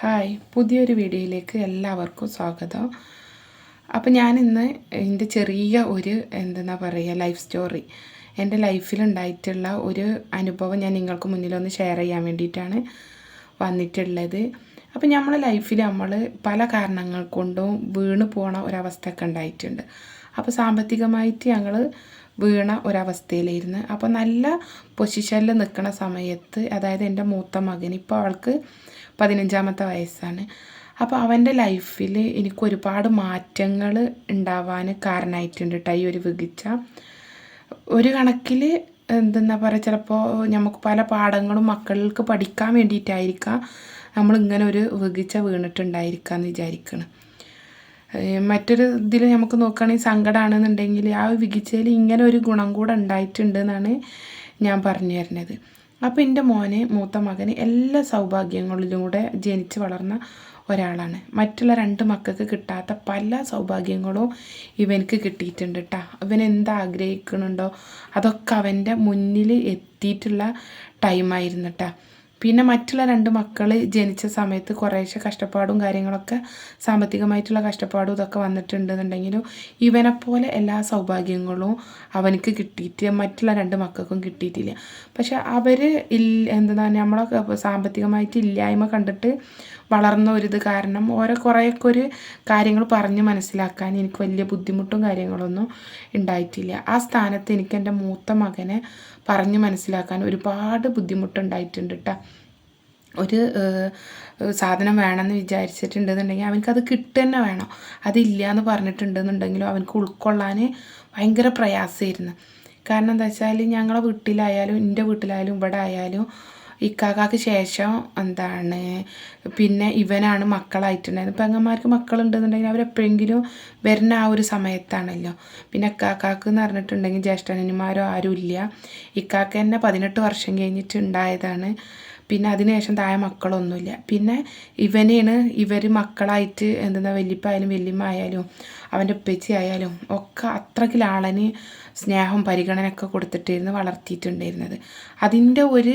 Hi പുതിയൊരു വീഡിയോയിലേക്ക് എല്ലാവർക്കും സ്വാഗതം. അപ്പോൾ ഞാൻ ഇന്ന് എന്റെ ചെറിയ ഒരു എന്തെന്നാ പറയുക ലൈഫ് സ്റ്റോറി എന്റെ ലൈഫിലുണ്ടായിട്ടുള്ള ഒരു അനുഭവം ഞാൻ നിങ്ങൾക്ക് മുന്നിലൊന്ന് ഷെയർ ചെയ്യാൻ വേണ്ടിയിട്ടാണ് വന്നിട്ടുള്ളത്. അപ്പോൾ നമ്മളെ ലൈഫിൽ നമ്മൾ പല കാരണങ്ങൾ കൊണ്ടും വീണ് പോണ ഒരവസ്ഥയൊക്കെ ഉണ്ടായിട്ടുണ്ട്. അപ്പോൾ സാമ്പത്തികമായിട്ട് ഞങ്ങൾ വീണ ഒരവസ്ഥയിലായിരുന്നു. അപ്പോൾ നല്ല പൊസിഷനിൽ നിൽക്കുന്ന സമയത്ത് അതായത് എന്റെ മൂത്ത മകൻ ഇപ്പോൾ അവൾക്ക് പതിനഞ്ചാമത്തെ വയസ്സാണ്. അപ്പോൾ അവന്റെ ലൈഫിൽ എനിക്ക് ഒരുപാട് മാറ്റങ്ങൾ ഉണ്ടാവാൻ കാരണമായിട്ടുണ്ട് കേട്ടോ ഈ ഒരു വികിച്ച ഒരു കണക്കിൽ എന്തെന്നാ പറയുക ചിലപ്പോൾ നമുക്ക് പല പാഠങ്ങളും മക്കൾക്ക് പഠിക്കാൻ വേണ്ടിയിട്ടായിരിക്കാം നമ്മൾ ഇങ്ങനെ ഒരു വികിച്ച വീണിട്ടുണ്ടായിരിക്കാം എന്ന് വിചാരിക്കണം മറ്റൊരു ഇതിൽ നമുക്ക് നോക്കുകയാണെങ്കിൽ സങ്കടമാണെന്നുണ്ടെങ്കിൽ ആ വികിച്ചയിൽ ഇങ്ങനെ ഒരു ഗുണം കൂടെ ഉണ്ടായിട്ടുണ്ട് എന്നാണ് ഞാൻ പറഞ്ഞു തരുന്നത്. അപ്പോൾ എന്റെ മോന് മൂത്ത മകന് എല്ലാ സൗഭാഗ്യങ്ങളിലും കൂടെ ജനിച്ച് വളർന്ന ഒരാളാണ്. മറ്റുള്ള രണ്ട് മക്കൾക്ക് കിട്ടാത്ത പല സൗഭാഗ്യങ്ങളും ഇവനക്ക് കിട്ടിയിട്ടുണ്ട് കേട്ടോ ഇവൻ എന്താഗ്രഹിക്കുന്നുണ്ടോ അതൊക്കെ അവന്റെ മുന്നിൽ എത്തിയിട്ടുള്ള ടൈമായിരുന്നു കേട്ടോ പിന്നെ മറ്റുള്ള രണ്ട് മക്കൾ ജനിച്ച സമയത്ത് കുറേശ്ശെ കഷ്ടപ്പാടും കാര്യങ്ങളൊക്കെ സാമ്പത്തികമായിട്ടുള്ള കഷ്ടപ്പാടും ഇതൊക്കെ വന്നിട്ടുണ്ടെന്നുണ്ടെങ്കിലും ഇവനെപ്പോലെ എല്ലാ സൗഭാഗ്യങ്ങളും അവനക്ക് കിട്ടിയിട്ട് മറ്റുള്ള രണ്ട് മക്കൾക്കും കിട്ടിയിട്ടില്ല. പക്ഷെ അവർ ഇല്ല എന്താ നമ്മളെ സാമ്പത്തികമായിട്ട് ഇല്ലായ്മ കണ്ടിട്ട് വളർന്ന ഒരിത് കാരണം ഓരോ കുറേയൊക്കെ ഒരു കാര്യങ്ങൾ പറഞ്ഞ് മനസ്സിലാക്കാൻ എനിക്ക് വലിയ ബുദ്ധിമുട്ടും കാര്യങ്ങളൊന്നും ഉണ്ടായിട്ടില്ല. ആ സ്ഥാനത്ത് എനിക്ക് എന്റെ മൂത്ത മകനെ പറഞ്ഞ് മനസ്സിലാക്കാൻ ഒരുപാട് ബുദ്ധിമുട്ടുണ്ടായിട്ടുണ്ട് കേട്ടോ ഒരു സാധനം വേണമെന്ന് വിചാരിച്ചിട്ടുണ്ടെന്നുണ്ടെങ്കിൽ അവനക്കത് കിട്ടുക തന്നെ വേണം. അതില്ല എന്ന് പറഞ്ഞിട്ടുണ്ടെന്നുണ്ടെങ്കിലും അവനക്ക് ഉൾക്കൊള്ളാൻ ഭയങ്കര പ്രയാസമായിരുന്നു. കാരണം എന്താ വെച്ചാൽ ഞങ്ങളെ വീട്ടിലായാലും എന്റെ വീട്ടിലായാലും ഇവിടെ ആയാലും ഇക്കാക്കാക്ക് ശേഷം എന്താണ് പിന്നെ ഇവനാണ് മക്കളായിട്ടുണ്ടായിരുന്നത്. പെങ്ങന്മാർക്ക് മക്കളുണ്ടെന്നുണ്ടെങ്കിൽ അവരെപ്പോഴെങ്കിലും വരുന്ന ആ ഒരു സമയത്താണല്ലോ. പിന്നെ ഇക്കാക്കാക്ക് എന്ന് പറഞ്ഞിട്ടുണ്ടെങ്കിൽ ജ്യേഷ്ഠനന്മാരോ ആരും ഇല്ല ഇക്കാക്ക തന്നെ പതിനെട്ട് വർഷം കഴിഞ്ഞിട്ട് ഉണ്ടായതാണ് പിന്നെ അതിനുശേഷം താഴെ മക്കളൊന്നുമില്ല. പിന്നെ ഇവനെയാണ് ഇവർ മക്കളായിട്ട് എന്താ വല്യപ്പായാലും വല്യമ്മ ആയാലും അവന്റെ ഉപ്പച്ചി ആയാലും ഒക്കെ അത്രയ്ക്ക് ലാളന് സ്നേഹം പരിഗണനയൊക്കെ കൊടുത്തിട്ടിരുന്നു വളർത്തിയിട്ടുണ്ടായിരുന്നത്. അതിന്റെ ഒരു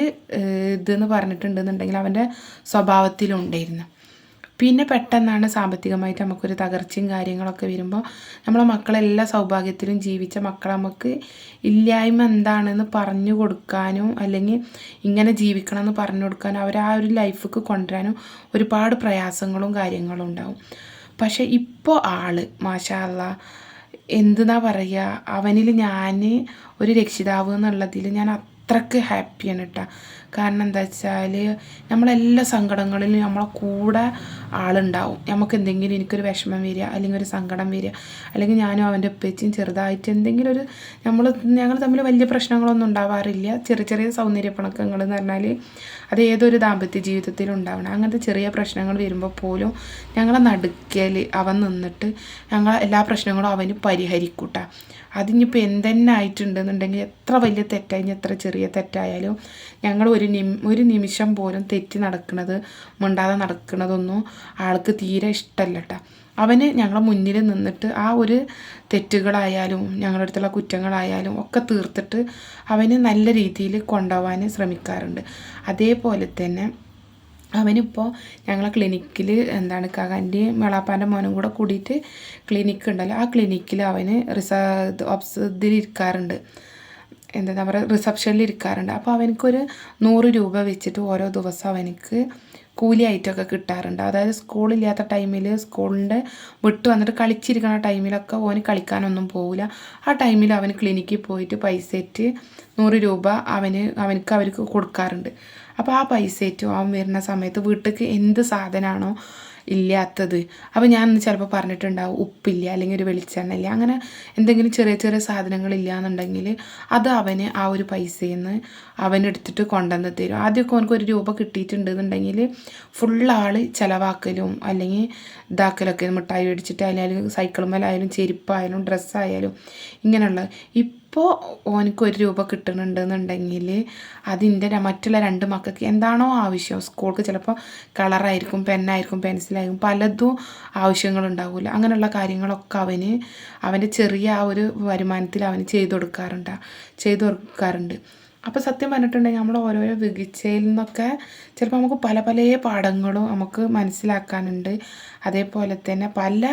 ഇതെന്ന് പറഞ്ഞിട്ടുണ്ടെന്നുണ്ടെങ്കിൽ അവന്റെ സ്വഭാവത്തിലുണ്ടായിരുന്നു പിന്നെ പെട്ടെന്നാണ് സാമ്പത്തികമായിട്ട് നമുക്കൊരു തകർച്ചയും കാര്യങ്ങളൊക്കെ വരുമ്പോൾ നമ്മളെ മക്കളെല്ലാ സൗഭാഗ്യത്തിലും ജീവിച്ച മക്കളെ നമുക്ക് ഇല്ലായ്മ എന്താണെന്ന് പറഞ്ഞു കൊടുക്കാനും അല്ലെങ്കിൽ ഇങ്ങനെ ജീവിക്കണം എന്ന് പറഞ്ഞു കൊടുക്കാനും അവർ ആ ഒരു ലൈഫിക്ക് കൊണ്ടുവരാനും ഒരുപാട് പ്രയാസങ്ങളും കാര്യങ്ങളും ഉണ്ടാവും. പക്ഷേ ഇപ്പോൾ ആൾ മാഷാല്ല എന്തെന്നാ പറയുക അവനിൽ ഞാൻ ഒരു രക്ഷിതാവ് എന്നുള്ളതിൽ ഞാൻ അത്രയ്ക്ക് ഹാപ്പിയാണ് കേട്ടോ കാരണം എന്താ വെച്ചാൽ നമ്മളെല്ലാ സങ്കടങ്ങളിലും നമ്മളെ കൂടെ ആളുണ്ടാവും. നമുക്ക് എന്തെങ്കിലും എനിക്കൊരു വിഷമം വരിക അല്ലെങ്കിൽ ഒരു സങ്കടം വരിക അല്ലെങ്കിൽ ഞാനും അവന്റെ ഉപ്പച്ചും ചെറുതായിട്ട് എന്തെങ്കിലും ഒരു നമ്മൾ ഞങ്ങൾ തമ്മിൽ വലിയ പ്രശ്നങ്ങളൊന്നും ഉണ്ടാവാറില്ല. ചെറിയ ചെറിയ സൗന്ദര്യ പണക്കങ്ങൾ എന്ന് പറഞ്ഞാൽ അത് ഏതൊരു ദാമ്പത്യ ജീവിതത്തിലും ഉണ്ടാവണം. അങ്ങനത്തെ ചെറിയ പ്രശ്നങ്ങൾ വരുമ്പോൾ പോലും ഞങ്ങളെ നടുക്കൽ അവൻ നിന്നിട്ട് ഞങ്ങൾ എല്ലാ പ്രശ്നങ്ങളും അവന് പരിഹരിക്കൂട്ടാ. അതിനിപ്പോൾ എന്തെന്നെ ആയിട്ടുണ്ടെന്നുണ്ടെങ്കിൽ എത്ര വലിയ തെറ്റായി എത്ര ചെറിയ തെറ്റായാലും ഞങ്ങൾ ഒരു നിമി ഒരു നിമിഷം പോലും തെറ്റി നടക്കുന്നത് മിണ്ടാതെ നടക്കുന്നതൊന്നും ആൾക്ക് തീരെ ഇഷ്ടമല്ല കേട്ടോ അവന് ഞങ്ങളെ മുന്നിൽ നിന്നിട്ട് ആ ഒരു തെറ്റുകളായാലും ഞങ്ങളുടെ അടുത്തുള്ള കുറ്റങ്ങളായാലും ഒക്കെ തീർത്തിട്ട് അവന് നല്ല രീതിയിൽ കൊണ്ടുപോകാൻ ശ്രമിക്കാറുണ്ട്. അതേപോലെ തന്നെ അവനിപ്പോൾ ഞങ്ങളെ ക്ലിനിക്കിൽ എന്താണ് കാകാന്റെയും മേളാപ്പാന്റെ മോനും കൂടെ കൂടിയിട്ട് ക്ലിനിക്ക് ഉണ്ടല്ലോ ആ ക്ലിനിക്കിൽ അവന് റിസ ഇതിലിരിക്കാറുണ്ട് എന്താ പറയുക റിസപ്ഷനിൽ ഇരിക്കാറുണ്ട് അപ്പോൾ അവനക്കൊരു നൂറ് രൂപ വെച്ചിട്ട് ഓരോ ദിവസം അവനക്ക് കൂലിയായിട്ടൊക്കെ കിട്ടാറുണ്ട്. അതായത് സ്കൂളില്ലാത്ത ടൈമിൽ സ്കൂളിന്റെ വിട്ട് വന്നിട്ട് കളിച്ചിരിക്കുന്ന ടൈമിലൊക്കെ ഓന് കളിക്കാനൊന്നും പോവില്ല. ആ ടൈമിൽ അവൻ ക്ലിനിക്കിൽ പോയിട്ട് പൈസയേറ്റ് നൂറ് രൂപ അവന് അവനക്ക് അവർക്ക് കൊടുക്കാറുണ്ട്. അപ്പോൾ ആ പൈസ ഏറ്റവും അവൻ വരുന്ന സമയത്ത് വീട്ടിലേക്ക് എന്ത് സാധനമാണോ ഇല്ലാത്തത്. അപ്പോൾ ഞാൻ ഇന്ന് ചിലപ്പോൾ പറഞ്ഞിട്ടുണ്ടാവും ഉപ്പില്ല അല്ലെങ്കിൽ ഒരു വെളിച്ചെണ്ണ ഇല്ല. അങ്ങനെ എന്തെങ്കിലും ചെറിയ ചെറിയ സാധനങ്ങൾ ഇല്ല എന്നുണ്ടെങ്കിൽ അത് അവന് ആ ഒരു പൈസയിൽ നിന്ന് അവൻ എടുത്തിട്ട് കൊണ്ടുവന്ന് തരും ആദ്യമൊക്കെ അവനക്ക് ഒരു രൂപ കിട്ടിയിട്ടുണ്ടെന്നുണ്ടെങ്കിൽ ഫുൾ ആൾ ചിലവാക്കലും അല്ലെങ്കിൽ ഇതാക്കലൊക്കെ മിഠായി മേടിച്ചിട്ട് അല്ലെങ്കിൽ സൈക്കിളുമ്മലായാലും ചെരുപ്പായാലും ഡ്രസ്സായാലും ഇങ്ങനെയുള്ള ഇപ്പോൾ ഓനക്ക് ഒരു രൂപ കിട്ടുന്നുണ്ടെന്നുണ്ടെങ്കിൽ അതിന്റെ മറ്റുള്ള രണ്ട് മക്കൾക്ക് എന്താണോ ആവശ്യം. സ്കൂൾക്ക് ചിലപ്പോൾ കളറായിരിക്കും പെന്നായിരിക്കും പെൻസിലായിരിക്കും. പലതും ആവശ്യങ്ങളുണ്ടാവില്ല അങ്ങനെയുള്ള കാര്യങ്ങളൊക്കെ അവന് അവന്റെ ചെറിയ ആ ഒരു വരുമാനത്തിൽ അവന് ചെയ്തു കൊടുക്കാറുണ്ട് ചെയ്തു കൊടുക്കാറുണ്ട്. അപ്പോൾ സത്യം പറഞ്ഞിട്ടുണ്ടെങ്കിൽ നമ്മൾ ഓരോരോ വികിച്ചയിൽ നിന്നൊക്കെ ചിലപ്പോൾ നമുക്ക് പല പല പാഠങ്ങളും നമുക്ക് മനസ്സിലാക്കാനുണ്ട്. അതേപോലെ തന്നെ പല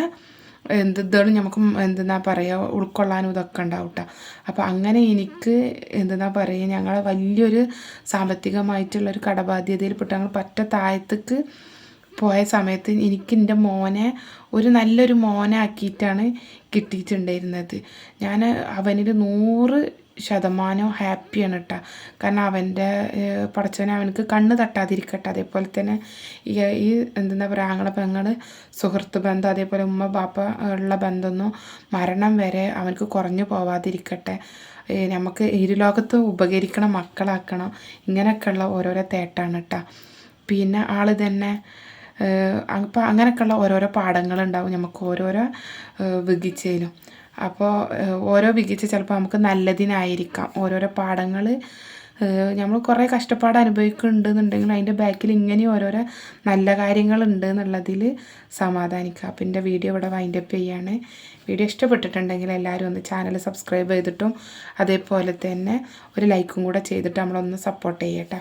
എന്ത് ഇതുകളും നമുക്ക് എന്തെന്നാ പറയുക ഉൾക്കൊള്ളാനും ഇതൊക്കെ ഉണ്ടാവും കേട്ടോ അപ്പോൾ അങ്ങനെ എനിക്ക് എന്തെന്നാ പറയുക ഞങ്ങളെ വലിയൊരു സാമ്പത്തികമായിട്ടുള്ളൊരു കടബാധ്യതയിൽപ്പെട്ട് ഞങ്ങൾ പറ്റ താഴത്തേക്ക് പോയ സമയത്ത് എനിക്ക് എന്റെ മോനെ ഒരു നല്ലൊരു മോനാക്കിയിട്ടാണ് കിട്ടിയിട്ടുണ്ടായിരുന്നത്. ഞാൻ അവനിൽ നൂറ് ശതമാനം ഹാപ്പിയാണ് കേട്ടോ കാരണം അവന്റെ പടച്ചവനെ അവനക്ക് കണ്ണ് തട്ടാതിരിക്കട്ടെ. അതേപോലെ തന്നെ ഈ ഈ എന്താ പറയുക ആങ്ങളെ പെങ്ങൾ സുഹൃത്ത് ബന്ധം അതേപോലെ ഉമ്മ ബാപ്പ ഉള്ള ബന്ധമൊന്നും മരണം വരെ അവനക്ക് കുറഞ്ഞു പോവാതിരിക്കട്ടെ. നമുക്ക് ഇരുലോകത്ത് ഉപകരിക്കണം മക്കളാക്കണം. ഇങ്ങനെയൊക്കെയുള്ള ഓരോരോ തേട്ടാണ് കേട്ടോ പിന്നെ ആൾ തന്നെ അപ്പോൾ അങ്ങനെയൊക്കെയുള്ള ഓരോരോ പാഠങ്ങളുണ്ടാവും നമുക്ക് ഓരോരോ വികിച്ചതിലും അപ്പോൾ ഓരോ വികിച്ച് ചിലപ്പോൾ നമുക്ക് നല്ലതിനായിരിക്കാം. ഓരോരോ പാഠങ്ങൾ നമ്മൾ കുറേ കഷ്ടപ്പാട് അനുഭവിക്കുന്നുണ്ടെന്നുണ്ടെങ്കിൽ അതിന്റെ ബാക്കിൽ ഇങ്ങനെ ഓരോരോ നല്ല കാര്യങ്ങളുണ്ട് എന്നുള്ളതിൽ സമാധാനിക്കുക. അപ്പം എന്റെ വീഡിയോ ഇവിടെ വൈൻഡപ്പ് ചെയ്യാണ്. വീഡിയോ ഇഷ്ടപ്പെട്ടിട്ടുണ്ടെങ്കിൽ എല്ലാവരും ഒന്ന് ചാനൽ സബ്സ്ക്രൈബ് ചെയ്തിട്ടും അതേപോലെ തന്നെ ഒരു ലൈക്കും കൂടെ ചെയ്തിട്ട് നമ്മളൊന്ന് സപ്പോർട്ട് ചെയ്യട്ടോ.